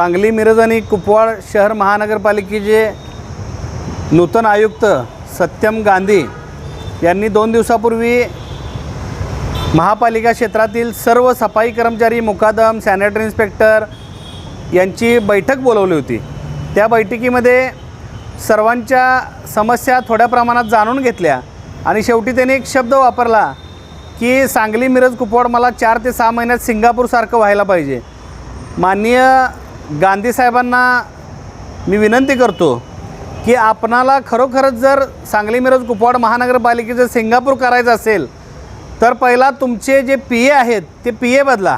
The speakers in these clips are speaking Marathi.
सांगली मिरज आणि कुपवाड शहर महानगरपालिकेचे नूतन आयुक्त सत्यम गांधी यांनी दोन दिवसापूर्वी महापालिका क्षेत्रातील सर्व सफाई कर्मचारी मुकादम सॅनिटरी इन्स्पेक्टर यांची बैठक बोलवली होती. त्या बैठकीमध्ये सर्वांच्या समस्या थोड्या प्रमाणात जाणून घेतल्या आणि शेवटी त्यांनी एक शब्द वापरला की सांगली मिरज कुपवाड मला चार ते सहा महिन्यात सिंगापूरसारखं व्हायला पाहिजे. माननीय गांधी साहेबांना मी विनंती करतो की आपणाला खरोखरच जर सांगली मिरज कुपवाड महानगरपालिकेचं सिंगापूर करायचं असेल तर पहिला तुमचे जे पी ए आहेत ते पी ए बदला.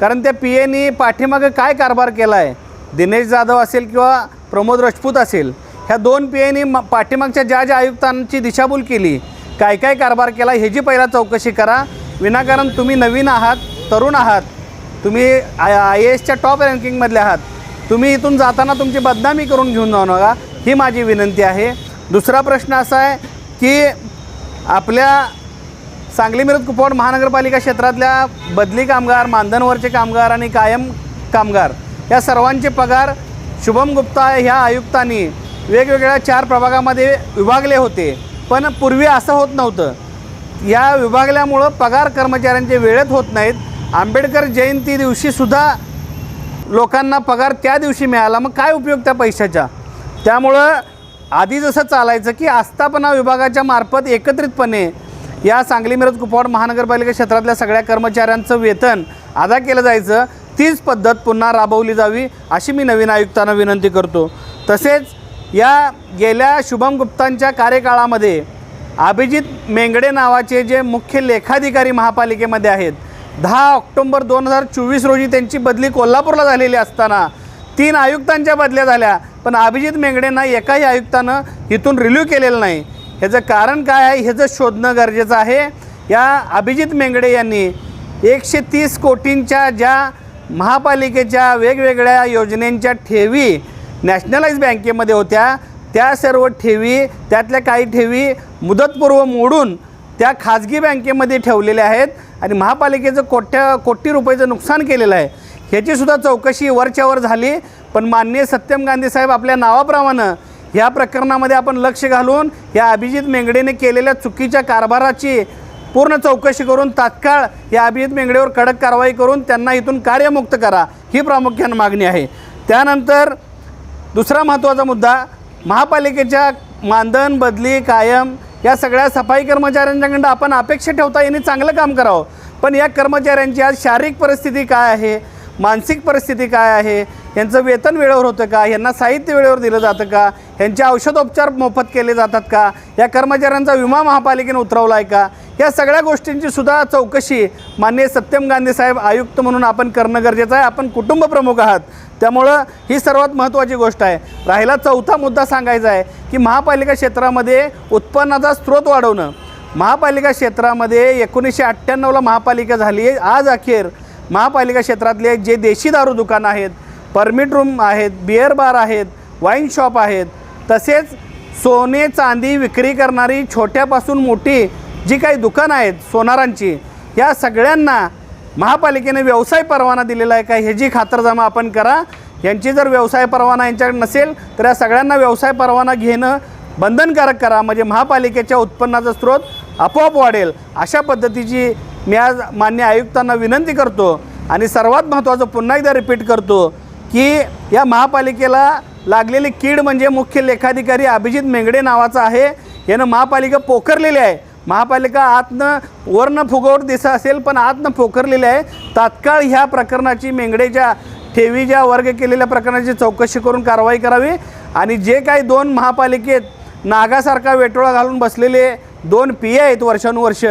कारण त्या पी एनी पाठीमागं काय कारभार केला आहे दिनेश जाधव असेल किंवा प्रमोद राजपूत असेल ह्या दोन पी एनी म पाठीमागच्या ज्या ज्या आयुक्तांची दिशाभूल केली काय काय कारभार केला ह्याची पहिला चौकशी करा. विनाकारण तुम्ही नवीन आहात तरुण आहात तुम्ही आय आय एसच्या टॉप रँकिंगमधले आहात. तुम्ही इथून जाताना तुमची बदनामी करून घेऊन जाऊ नका. ही माझी विनंती आहे. दुसरा प्रश्न असा आहे की आपल्या सांगली मिरज कुपवाड महानगरपालिका क्षेत्रातल्या बदली कामगार मानधनवरचे कामगार आणि कायम कामगार या सर्वांचे पगार शुभम गुप्ता ह्या आयुक्तांनी वेगवेगळ्या चार प्रभागामध्ये विभागले होते. पण पूर्वी असं होत नव्हतं. या विभागल्यामुळं पगार कर्मचाऱ्यांचे वेळेत होत नाहीत. आंबेडकर जयंती दिवशीसुद्धा लोकांना पगार त्या दिवशी मिळाला. मग काय उपयोग त्या पैशाचा? त्यामुळं आधी जसं चालायचं की आस्थापना विभागाच्या मार्फत एकत्रितपणे या सांगली मिरज कुपवाड महानगरपालिका क्षेत्रातल्या सगळ्या कर्मचाऱ्यांचं वेतन अदा केलं जायचं. तीच पद्धत पुन्हा राबवली जावी अशी मी नवीन आयुक्तांना विनंती करतो. तसेच या गेल्या शुभम गुप्तांच्या कार्यकाळामध्ये अभिजित मेंगडे नावाचे जे मुख्य लेखाधिकारी महापालिकेमध्ये आहेत दहा ऑक्टोंबर दोन हजार चोवीस रोजी त्यांची बदली कोल्हापूरला झालेली असताना तीन आयुक्तांच्या बदल्या झाल्या पण अभिजित मेंगडेंना एकाही आयुक्तानं इथून रिलीव केलेलं नाही. ह्याचं कारण काय आहे? ह्याचं शोधणं गरजेचं आहे. या अभिजित मेंगडे यांनी एकशे तीस कोटींच्या ज्या महापालिकेच्या वेगवेगळ्या योजनेंच्या ठेवी नॅशनलाइज बँकेमध्ये होत्या त्या सर्व ठेवी त्यातल्या काही ठेवी मुदतपूर्व मोडून त्या खाजगी बँकेमध्ये ठेवलेल्या आहेत. आणि महापालिकेचं कोट्या कोटी रुपयाचं नुकसान केलेलं आहे. ह्याचीसुद्धा चौकशी वरच्यावर झाली. पण माननीय सत्यम गांधी साहेब आपल्या नावाप्रमाणे ह्या प्रकरणामध्ये आपण लक्ष घालून या अभिजित मेंगडेने केलेल्या चुकीच्या कारभाराची पूर्ण चौकशी करून तात्काळ या अभिजित मेंगडेवर कडक कारवाई करून त्यांना इथून कार्यमुक्त करा ही प्रामुख्यानं मागणी आहे. त्यानंतर दुसरा महत्त्वाचा मुद्दा महापालिकेच्या मानधन बदली कायम या सगळ्या सफाई कर्मचाऱ्यांच्याकडं आपण अपेक्षा ठेवता यांनी चांगलं काम करावं. पण या कर्मचाऱ्यांची आज शारीरिक परिस्थिती काय आहे? मानसिक परिस्थिती काय आहे? यांचं वेतन वेळेवर होतं का? यांना साहित्य वेळेवर दिलं जातं का? यांचे औषधोपचार मोफत केले जातात का? या कर्मचाऱ्यांचा विमा महापालिकेने उतरवला आहे का? या सगळ्या गोष्टींची सुद्धा चौकशी माननीय सत्यम गांधी साहेब आयुक्त म्हणून आपण करणं गरजेचं आहे. आपण कुटुंब प्रमुख आहात. त्यामुळं ही सर्वात महत्त्वाची गोष्ट आहे. राहिला चौथा मुद्दा सांगायचा आहे की महापालिका क्षेत्रामध्ये उत्पन्नाचा स्रोत वाढवणं. महापालिका क्षेत्रामध्ये एकोणीसशे अठ्ठ्याण्णवला महापालिका झाली. आहे आज अखेर महापालिका क्षेत्रातले जे देशी दारू दुकानं आहेत परमिट रूम आहेत बिअर बार आहेत वाईन शॉप आहेत तसेच सोने चांदी विक्री करणारी छोट्यापासून मोठी जी काही दुकानं आहेत सोनारांची या सगळ्यांना महापालिकेने व्यवसाय परवाना दिलेला आहे का? ह्याची खातरजमा आपण करा यांची जर व्यवसाय परवाना यांच्याकडे नसेल तर या सगळ्यांना व्यवसाय परवाना घेणं बंधनकारक करा. म्हणजे महापालिकेच्या उत्पन्नाचा स्रोत आपोआप वाढेल. अशा पद्धतीची मी आज मान्य आयुक्तांना विनंती करतो आणि सर्वात महत्त्वाचं पुन्हा एकदा रिपीट करतो की या महापालिकेला लागलेली कीड म्हणजे मुख्य लेखाधिकारी अभिजित मेंगडे नावाचा आहे. यानं महापालिका पोखरलेली आहे. महापालिका आतनं वरनं फुगवट दिसत असेल पण आतनं पोखरलेली आहे. तात्काळ ह्या प्रकरणाची मेंगडेच्या ठेवी ज्या वर्ग केलेल्या प्रकरणाची चौकशी करून कारवाई करावी. आणि जे काही दोन महापालिकेत नागासारखा वेटोळा घालून बसलेले दोन पी आहेत वर्षानुवर्ष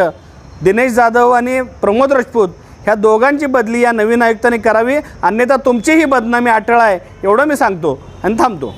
दिनेश जाधव आणि प्रमोद राजपूत ह्या दोघांची बदली या नवीन आयुक्तांनी करावी. अन्यथा तुमचीही बदनामी अटळ आहे एवढं मी सांगतो आणि थांबतो.